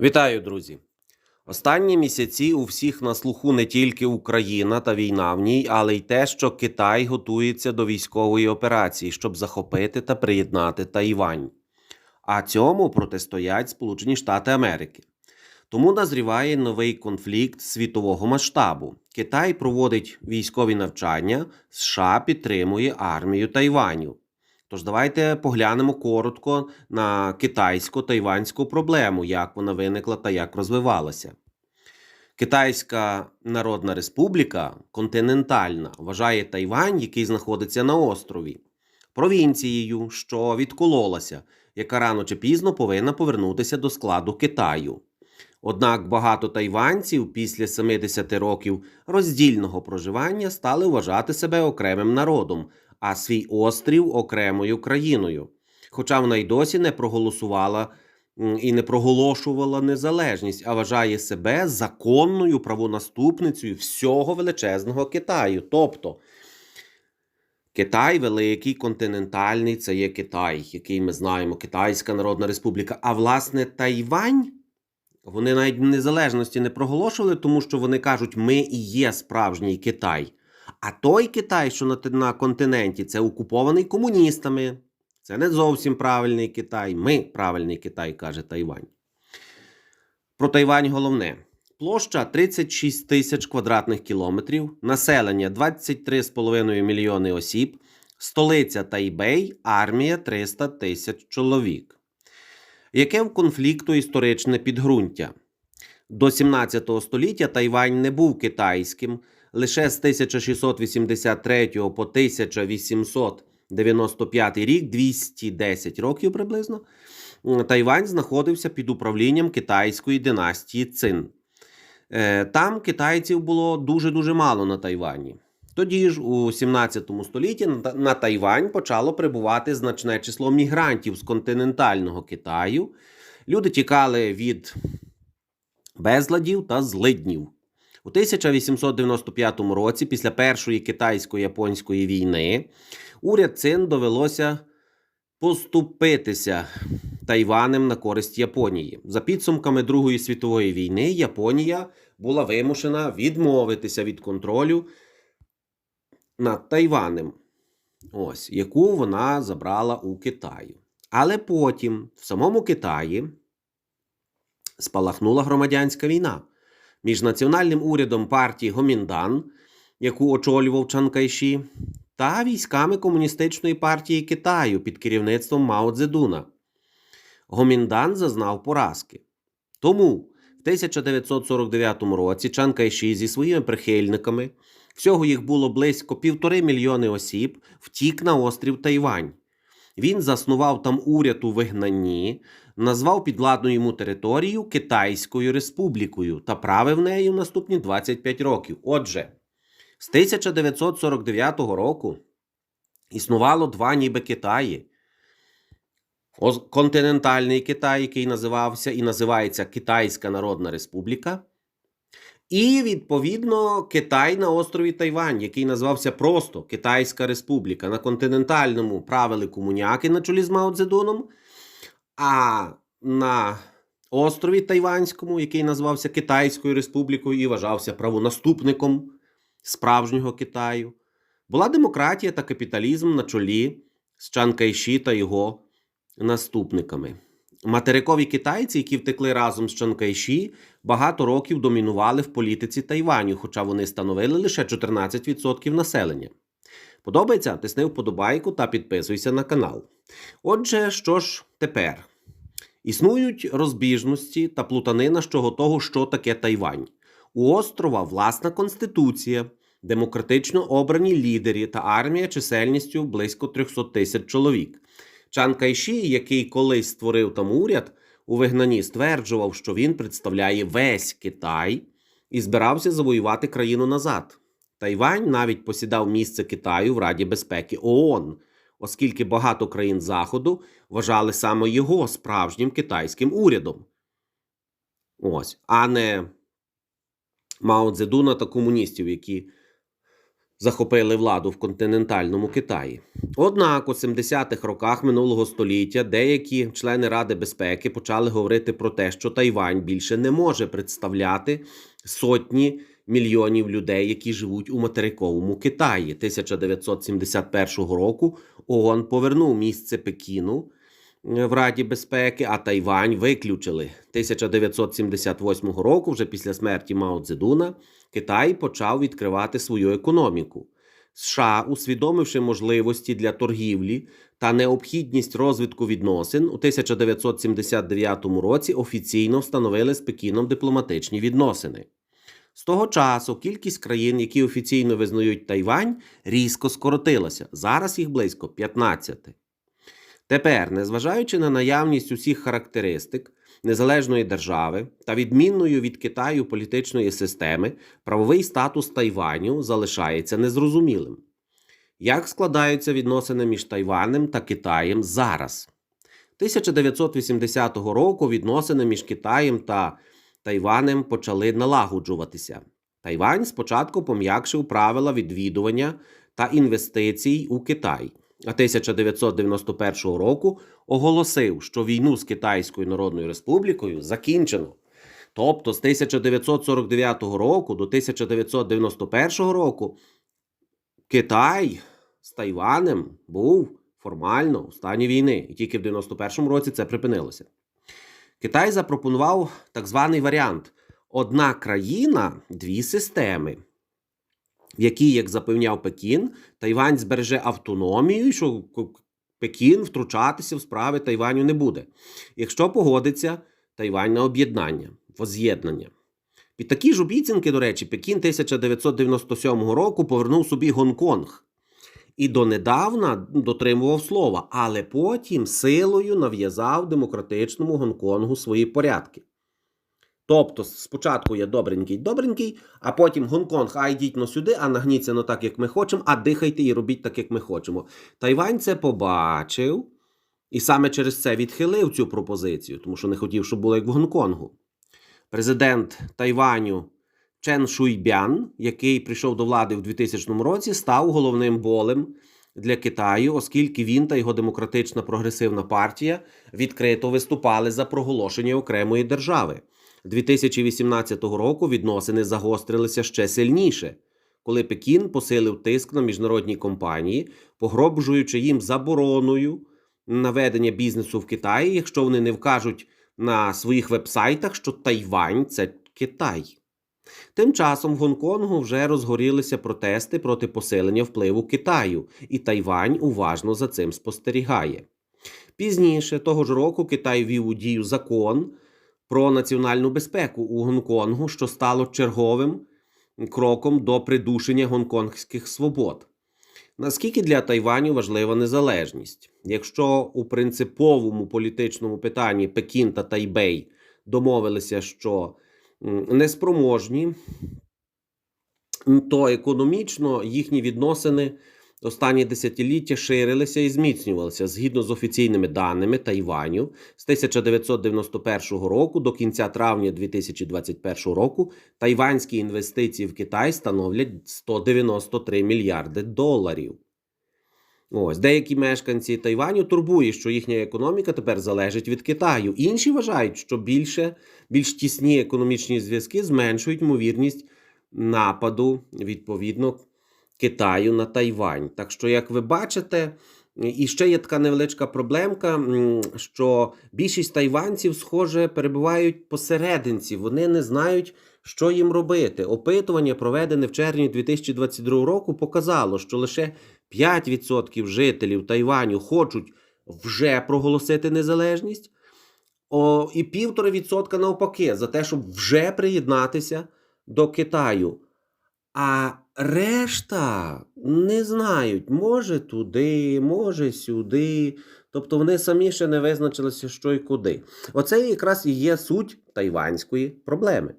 Вітаю, друзі! Останні місяці у всіх на слуху не тільки Україна та війна в ній, але й те, що Китай готується до військової операції, щоб захопити та приєднати Тайвань. А цьому протистоять Сполучені Штати Америки. Тому назріває новий конфлікт світового масштабу. Китай проводить військові навчання, США підтримує армію Тайваню. Тож давайте поглянемо коротко на китайсько-тайванську проблему, як вона виникла та як розвивалася. Китайська Народна Республіка континентальна вважає Тайвань, який знаходиться на острові, провінцією, що відкололася, яка рано чи пізно повинна повернутися до складу Китаю. Однак багато тайванців після 70 років роздільного проживання стали вважати себе окремим народом, а свій острів окремою країною. Хоча вона й досі не проголосувала і не проголошувала незалежність, а вважає себе законною правонаступницею всього величезного Китаю. Тобто Китай великий, континентальний, це є Китай, який ми знаємо, Китайська Народна Республіка. А власне Тайвань. Вони навіть незалежності не проголошували, тому що вони кажуть, ми і є справжній Китай. А той Китай, що на, на континенті, це окупований комуністами. Це не зовсім правильний Китай. Ми правильний Китай, каже Тайвань. Про Тайвань головне. Площа 36 тисяч квадратних кілометрів, населення 23,5 мільйони осіб, столиця Тайбей, армія 300 тисяч чоловік. Яке в конфлікту історичне підґрунтя? До 17 століття Тайвань не був китайським. Лише з 1683 по 1895 рік, 210 років приблизно, Тайвань знаходився під управлінням китайської династії Цин. Е, Там китайців було дуже-дуже мало на Тайвані. Тоді ж, у 17 столітті, на Тайвань почало прибувати значне число мігрантів з континентального Китаю. Люди тікали від безладів та злиднів. У 1895 році, після Першої китайсько-японської війни, уряд Цин довелося поступитися Тайванем на користь Японії. За підсумками Другої світової війни, Японія була вимушена відмовитися від контролю над Тайванем, ось, яку вона забрала у Китаю. Але потім в самому Китаї спалахнула громадянська війна між національним урядом партії Гоміндан, яку очолював Чан Кайші, та військами Комуністичної партії Китаю під керівництвом Мао Цзедуна. Гоміндан зазнав поразки. Тому в 1949 році Чан Кайші зі своїми прихильниками, всього їх було близько півтори мільйони осіб, втік на острів Тайвань. Він заснував там уряд у вигнанні, назвав підвладну йому територію Китайською Республікою та правив нею наступні 25 років. Отже, з 1949 року існувало два ніби Китаї. Континентальний Китай, який називався і називається Китайська Народна Республіка. І, відповідно, Китай на острові Тайвань, який назвався просто Китайська Республіка. На континентальному правили комуняки на чолі з Мао Цзедуном, а на острові Тайванському, який називався Китайською Республікою і вважався правонаступником справжнього Китаю, була демократія та капіталізм на чолі з Чан Кайші та його наступниками. Материкові китайці, які втекли разом з Чан Кайші, багато років домінували в політиці Тайваню, хоча вони становили лише 14% населення. Подобається? Тисни вподобайку та підписуйся на канал. Отже, що ж тепер? Існують розбіжності та плутанина щодо того, що таке Тайвань. У острова власна конституція, демократично обрані лідери та армія чисельністю близько 300 тисяч чоловік. Чан Кайші, який колись створив там уряд, у вигнанні стверджував, що він представляє весь Китай і збирався завоювати країну назад. Тайвань навіть посідав місце Китаю в Раді безпеки ООН, оскільки багато країн Заходу вважали саме його справжнім китайським урядом. Ось, а не Мао Цзедуна та комуністів, які захопили владу в континентальному Китаї. Однак у 70-х роках минулого століття деякі члени Ради безпеки почали говорити про те, що Тайвань більше не може представляти сотні мільйонів людей, які живуть у материковому Китаї. 1971 року ООН повернув місце Пекіну е, в Раді безпеки, а Тайвань виключили. 1978 року, вже після смерті Мао Цзедуна, Китай почав відкривати свою економіку. США, усвідомивши можливості для торгівлі та необхідність розвитку відносин, у 1979 році офіційно встановили з Пекіном дипломатичні відносини. З того часу кількість країн, які офіційно визнають Тайвань, різко скоротилася. Зараз їх близько 15. Тепер, незважаючи на наявність усіх характеристик незалежної держави та відмінною від Китаю політичної системи, правовий статус Тайваню залишається незрозумілим. Як складаються відносини між Тайванем та Китаєм зараз? 1980 року відносини між Китаєм та Тайванем почали налагоджуватися. Тайвань спочатку пом'якшив правила відвідування та інвестицій у Китай, 1991 року оголосив, що війну з Китайською Народною Республікою закінчено. Тобто з 1949 року до 1991 року Китай з Тайванем був формально у стані війни, і тільки в 91 році це припинилося. Китай запропонував так званий варіант: одна країна, дві системи, в якій, як запевняв Пекін, Тайвань збереже автономію, що Пекін втручатися в справи Тайваню не буде. Якщо погодиться Тайвань на об'єднання, воз'єднання. Під такі ж обіцянки, до речі, Пекін 1997 року повернув собі Гонконг. І донедавна дотримував слова, але потім силою нав'язав демократичному Гонконгу свої порядки. Тобто, спочатку є добренький, добренький, а потім Гонконг, а йдіть но сюди, а нагніться но так, як ми хочемо, а дихайте і робіть так, як ми хочемо. Тайвань це побачив і саме через це відхилив цю пропозицію, тому що не хотів, щоб було як в Гонконгу. Президент Тайваню Чен Шуйбян, який прийшов до влади в 2000 році, став головним болем для Китаю, оскільки він та його демократична прогресивна партія відкрито виступали за проголошення окремої держави. 2018 року відносини загострилися ще сильніше, коли Пекін посилив тиск на міжнародні компанії, погрожуючи їм забороною на ведення бізнесу в Китаї, якщо вони не вкажуть на своїх вебсайтах, що Тайвань це Китай. Тим часом в Гонконгу вже розгорілися протести проти посилення впливу Китаю, і Тайвань уважно за цим спостерігає. Пізніше того ж року Китай вів у дію закон про національну безпеку у Гонконгу, що стало черговим кроком до придушення гонконгських свобод. Наскільки для Тайваню важлива незалежність? Якщо у принциповому політичному питанні Пекін та Тайбей домовилися, що неспроможні, то економічно їхні відносини останні десятиліття ширилися і зміцнювалися згідно з офіційними даними Тайваню з 1991 року до кінця травня 2021 року тайванські інвестиції в Китай становлять 193 мільярди доларів. Ось деякі мешканці Тайваню турбує, що їхня економіка тепер залежить від Китаю. Інші вважають, що більше, більш тісні економічні зв'язки зменшують ймовірність нападу відповідно Китаю на Тайвань. Так що, як ви бачите, і ще є така невеличка проблемка, що більшість тайванців, схоже, перебувають посерединці. Вони не знають, що їм робити. Опитування, проведене в червні 2022 року, показало, що лише 5% жителів Тайваню хочуть вже проголосити незалежність, о, і 1,5% навпаки, за те, щоб вже приєднатися до Китаю. А решта не знають, може туди, може сюди. Тобто вони самі ще не визначилися, що і куди. Оце якраз і є суть тайванської проблеми.